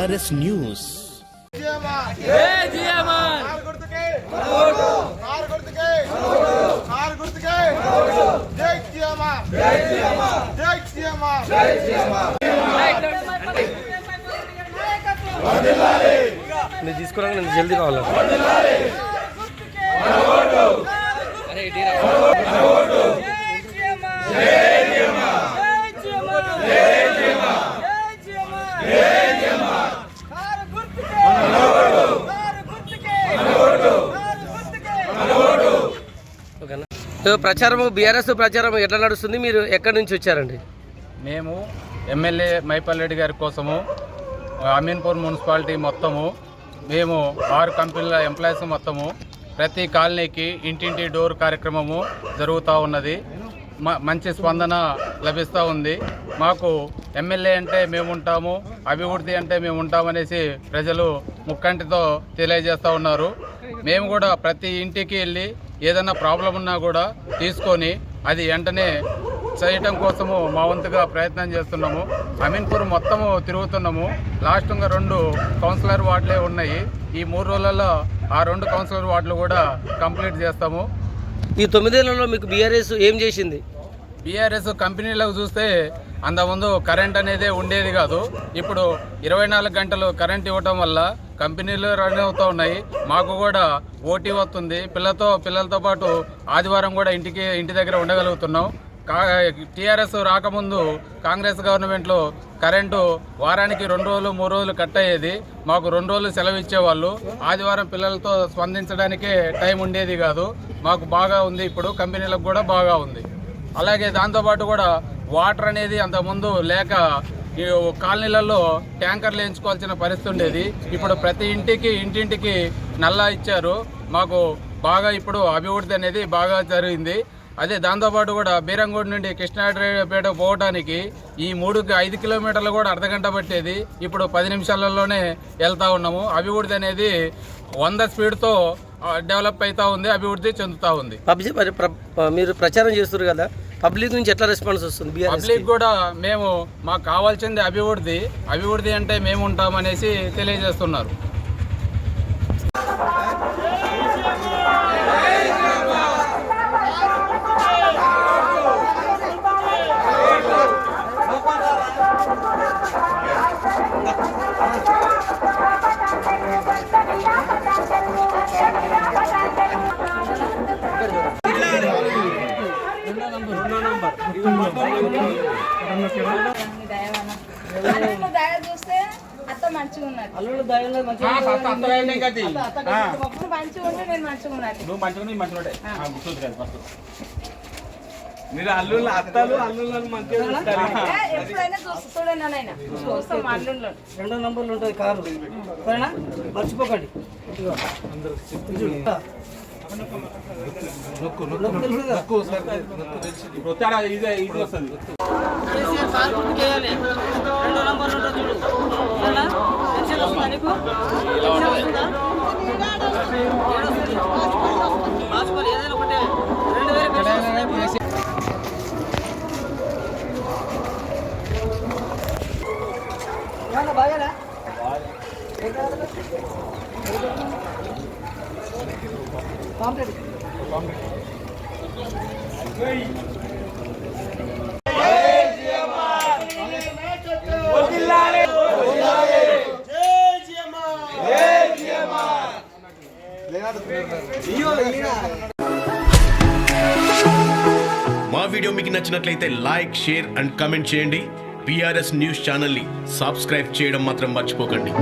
BRS news. జై GMR car గుర్తుకే car గుర్తుకే కారు గుర్తుకే జై శ్రీరామా జై శ్రీరామా నేను తీసుకురా నేను జల్దీ కావాలి? అరే సో ప్రచారం బీఆర్ఎస్ ప్రచారం ఎట్లా నడుస్తుంది? మీరు ఎక్కడి నుంచి వచ్చారండి? మేము ఎమ్మెల్యే మైపల్లెడ్డి గారి కోసము అమీన్పూర్ మున్సిపాలిటీ మొత్తము మేము ఆరు కంపెనీల ఎంప్లాయీస్ మొత్తము ప్రతి కాలనీకి ఇంటింటి డోర్ కార్యక్రమము జరుగుతూ ఉన్నది. మ- మంచి స్పందన లభిస్తూ ఉంది. మాకు ఎమ్మెల్యే అంటే మేము ఉంటాము అభివృద్ధి అంటే మేము ఉంటామనేసి ప్రజలు ముక్కంటితో తెలియజేస్తూ ఉన్నారు. మేము కూడా ప్రతి ఇంటికి వెళ్ళి ఏదైనా ప్రాబ్లం ఉన్నా కూడా తీసుకొని అది వెంటనే చేయటం కోసము మా వంతుగా ప్రయత్నం చేస్తున్నాము. అమీన్పూర్ మొత్తము తిరుగుతున్నాము. లాస్ట్ ఇంకా రెండు కౌన్సిలర్ వార్డులే ఉన్నాయి. ఈ మూడు రోజులలో ఆ రెండు కౌన్సిలర్ వార్డులు కూడా కంప్లీట్ చేస్తాము. ఈ తొమ్మిదేళ్ళలో మీకు బీఆర్ఎస్ ఏం చేసింది? బీఆర్ఎస్ కంపెనీలకు చూస్తే అంతకుముందు కరెంట్ అనేది ఉండేది కాదు. ఇప్పుడు ఇరవై నాలుగు గంటలు కరెంట్ ఇవ్వటం వల్ల కంపెనీలు రన్ అవుతూ ఉన్నాయి. మాకు కూడా ఓటీ వస్తుంది. పిల్లతో పిల్లలతో పాటు ఆదివారం కూడా ఇంటికి ఇంటి దగ్గర ఉండగలుగుతున్నాం. కా టీఆర్ఎస్ రాకముందు కాంగ్రెస్ గవర్నమెంట్లో కరెంటు వారానికి రెండు రోజులు మూడు రోజులు కట్ అయ్యేది. మాకు రెండు రోజులు సెలవు ఇచ్చేవాళ్ళు. ఆదివారం పిల్లలతో స్పందించడానికే టైం ఉండేది కాదు. మాకు బాగా ఉంది ఇప్పుడు. కంపెనీలకు కూడా బాగా ఉంది. అలాగే దాంతోపాటు కూడా వాటర్ అనేది అంతకుముందు లేక ఈ కాలనీలలో ట్యాంకర్లు వేయించుకోవాల్సిన పరిస్థితి ఉండేది. ఇప్పుడు ప్రతి ఇంటికి ఇంటింటికి నల్లా ఇచ్చారు. మాకు బాగా ఇప్పుడు అభివృద్ధి అనేది బాగా జరిగింది. అదే దాంతోపాటు కూడా బీరంగూడి నుండి కృష్ణాపేట పోవడానికి ఈ మూడు ఐదు కిలోమీటర్లు కూడా అర్ధగంట పట్టేది. ఇప్పుడు పది నిమిషాలలోనే వెళ్తూ ఉన్నాము. అభివృద్ధి అనేది వంద స్పీడ్తో డెవలప్ అవుతూ ఉంది అభివృద్ధి చెందుతూ ఉంది. పబ్జీ మీరు ప్రచారం చేస్తున్నారు కదా. పబ్లిక్ నుంచి ఎట్లా రెస్పాన్స్ వస్తుంది పబ్లిక్ కూడా మేము మాకు కావాల్సింది అభివృద్ధి. అభివృద్ధి అంటే మేము ఉంటామనేసి తెలియజేస్తున్నారు. దయ చూస్తే అత్త మంచిగా ఉన్నది అల్లుడు దయలో మంచిగా నువ్వు మంచిగా ఉంటే నేను మంచిగా ఉన్నది నువ్వు మంచిగా నీ మంచిగా చూసి కదా ఫస్ట్. మీరు అల్లుళ్ళు అత్తలు అల్లుళ్ళని మంచిగా చూస్తారు. ఎప్పుడైనా చూస్తాం అల్లుళ్ళు రెండో నంబర్లు ఉంటుంది కారు. సరేనా? మర్చిపోకండి. ఇదిగో. చూడు. ఇప్పుడు ఏదైనా ఒకటే రెండు వేలు మా వీడియో మీకు నచ్చినట్లయితే లైక్ షేర్ అండ్ కమెంట్ చేయండి. పిఆర్ఎస్ న్యూస్ ఛానల్ని సబ్స్క్రైబ్ చేయడం మాత్రం మర్చిపోకండి.